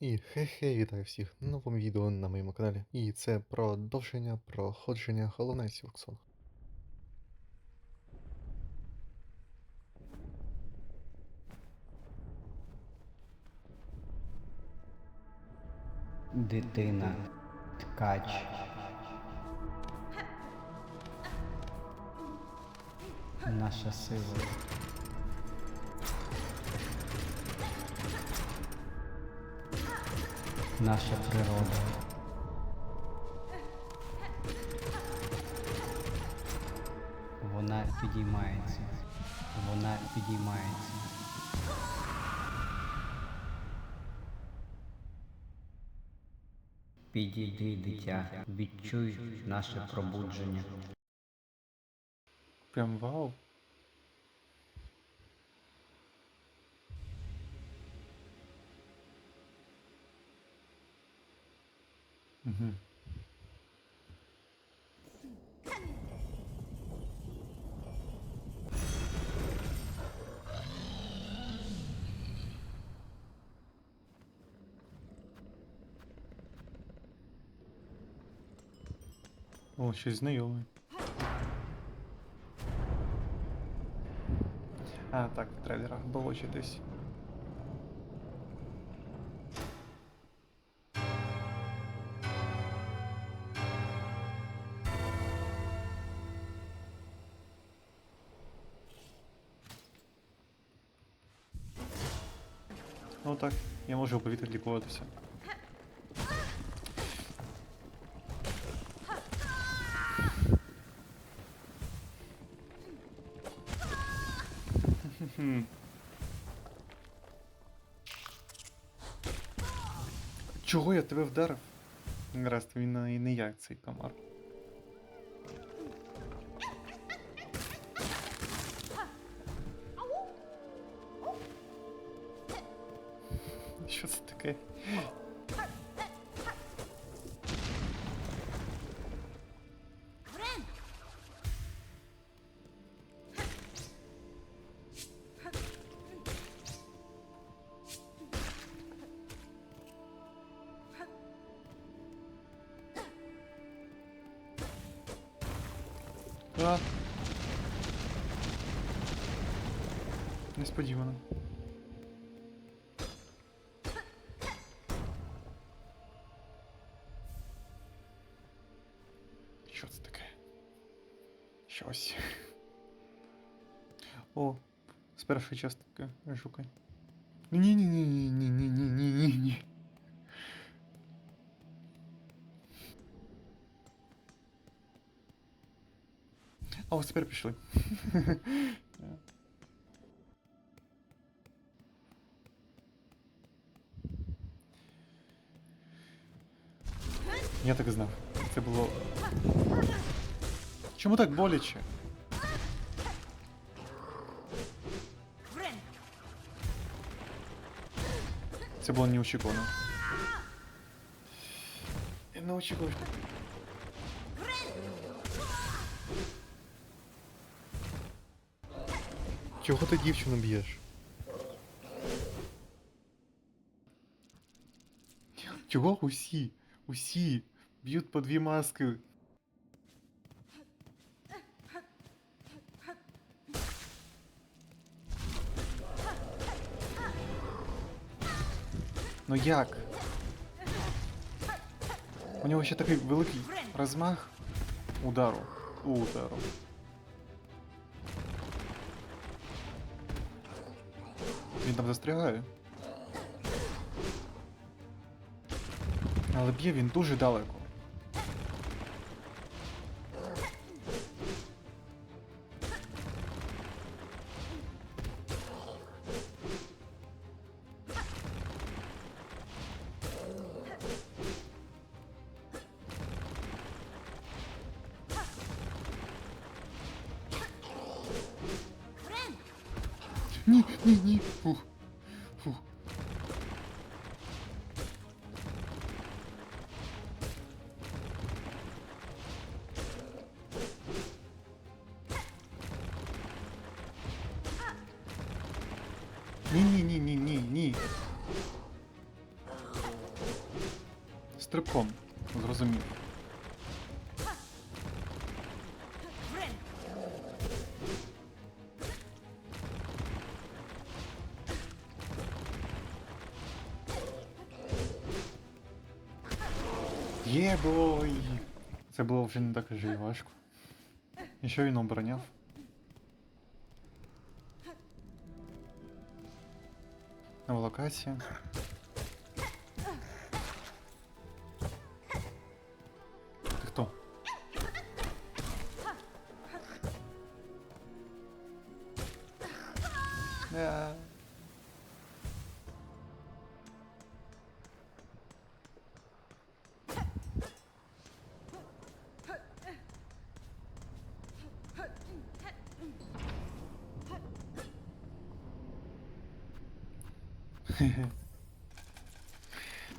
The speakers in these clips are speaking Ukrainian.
І хе-хе, вітаю всіх на новому відео на моєму каналі. І це продовження проходження Hollow Silksong. Дитина, ткач. Наша сила. Наша природа. Вона підіймається. Вона підіймається. Підійди, дитя, відчуй наше пробудження. Прям вау. Угу. О, щось знайоме. А, так, в трейлерах було чи десь. Ну так, я можу у повітрі лікуватися. Чого я тебе вдарив? Гаразд, він не, не як цей комар. ok. А. Не сподівано. з першої частки шукай. Ні-ні-ні-ні-ні-ні-ні-ні-ні. А ось тепер пішли. Я так і знав. Це було. Чому так боляче? Це було неочікувано. Я не очікував. Чого ти дівчину б'єш? Чого усі? Усі б'ють по дві маски. Ну як? У нього ще такий великий розмах удару. Удару. Він там застрягає. Але б'є він дуже далеко. Ні, ні, ні. Фух. Фух. Ні-ні-ні-ні-ні-ні. Стрибком, зрозумів. Є бой! Це було вже не так вже і важко. І що він обороняв? Нова локація.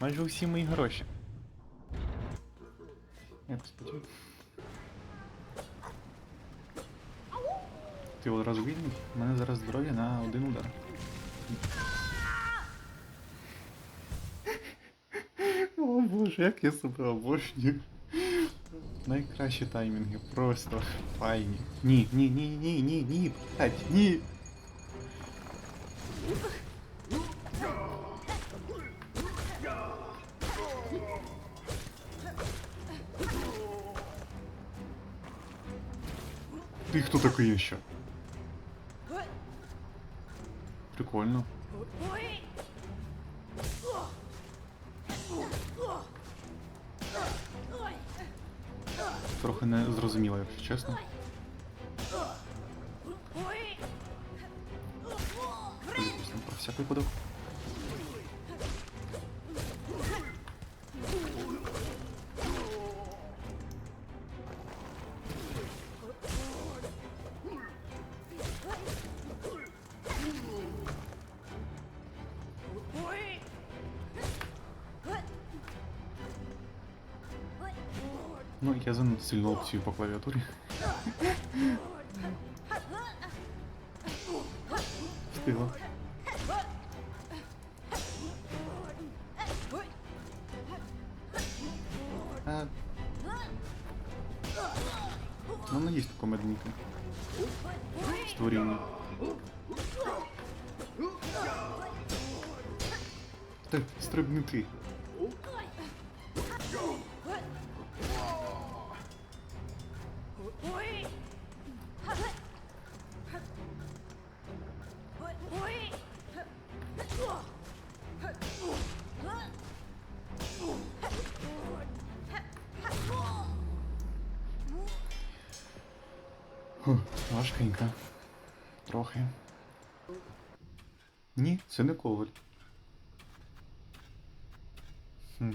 Майже усі мої гроші. Ти одразу вільний? У мене зараз здоров'я на один удар. О боже, як я себе обожнюю. Найкращі таймінги, просто файні. Ні, ні, ні, ні, ні, ні, блядь, ні. Такий ще? Прикольно. Трохи не зрозуміло, якщо чесно. Про всяк випадок. Ну, я за сильну опцію по клавіатурі. Встигла. А... Ну, не є комедненько. Створіння. Так, стрибнути. Фу, важкенько. Трохи. Ні, це не коваль. Хм.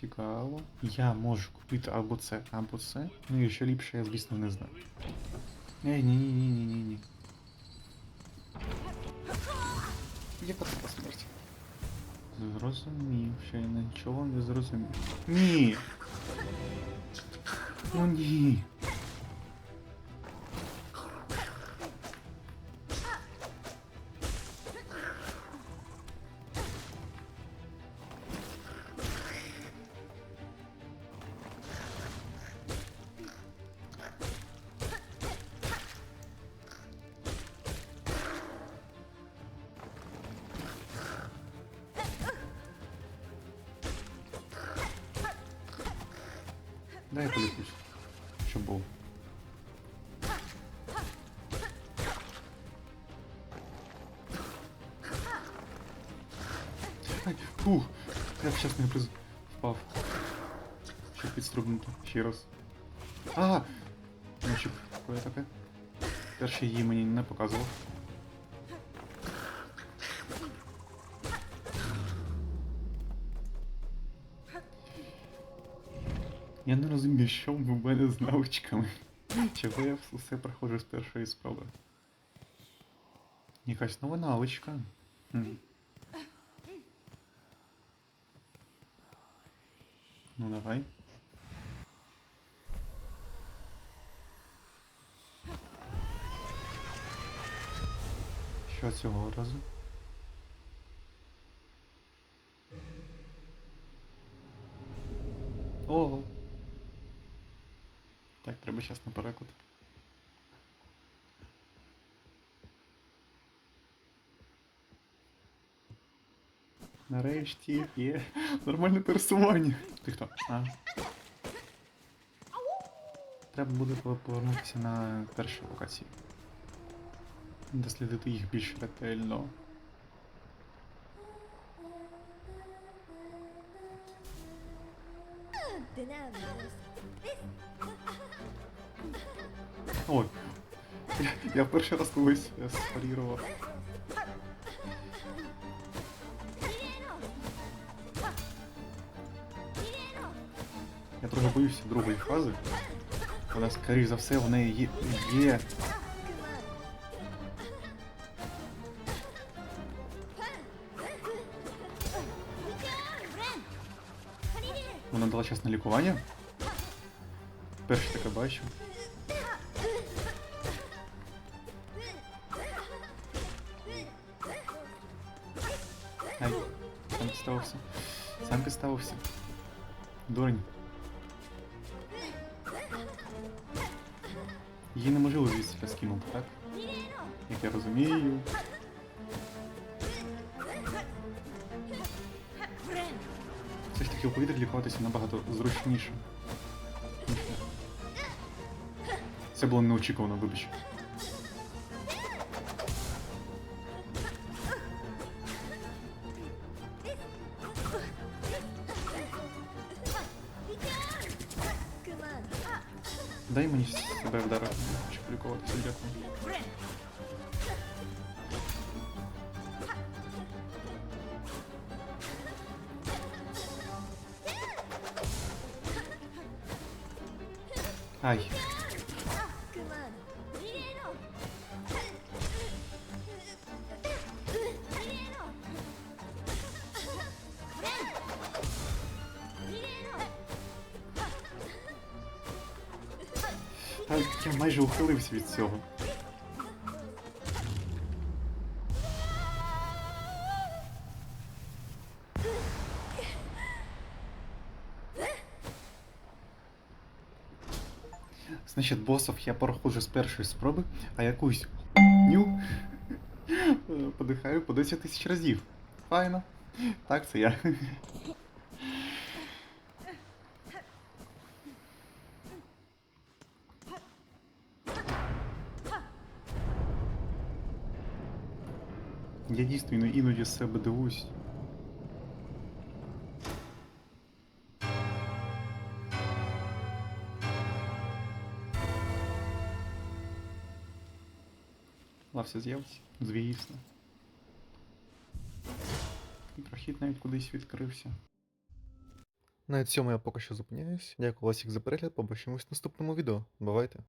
Цікаво. Я можу купити або це, або це. Ну і що ліпше, я звісно не знаю. Ей, ні, ні, ні, ні, ні, ні. Яка така смерть? Зрозумів, що я нічого не зрозумів. Ні. Ну ні. Дай я полікусь. Щоб був. Фух, я щас не приз... впав. Щоб підстрибнути. Ще раз. А! Ну, щоб такое таке. Перше її мені не показував. Я не розумію, що в мене з навичками. Чого я все проходжу з першої спроби. Якась нова навичка. Хм. Ну давай. Що цього разу? Ого. Так, треба щас на переклад. Нарешті є нормальне пересування. Ти хто? А? Треба буде пов- повернутися на перші локації. Дослідити їх більш ретельно. Ой. Я, я перший раз колись е, спарірував. Я трохи боюся другої фази. Вона, скоріш за все, в неї є. є. Вона дала час на лікування. Перше таке бачу. Підставився. Сам підставився. Дурень. Її неможливо звідси скинути, так? Як я розумію. Все ж таки у повітрі лікуватися набагато зручніше. Це було неочікувано, вибач. Дай мені себе вдарити, щоб лікуватися, дякую. Ай. Я майже ухилився від цього. Значить, босов я проходжу з першої спроби, а якусь ню подихаю по 10 тисяч разів. Файно. Так, це я. Я дійсно іноді з себе дивуюсь. Лався з'явився, звісно. І прохід навіть кудись відкрився. На цьому я поки що зупиняюсь. Дякую Ласік за перегляд, побачимось в наступному відео. Бувайте!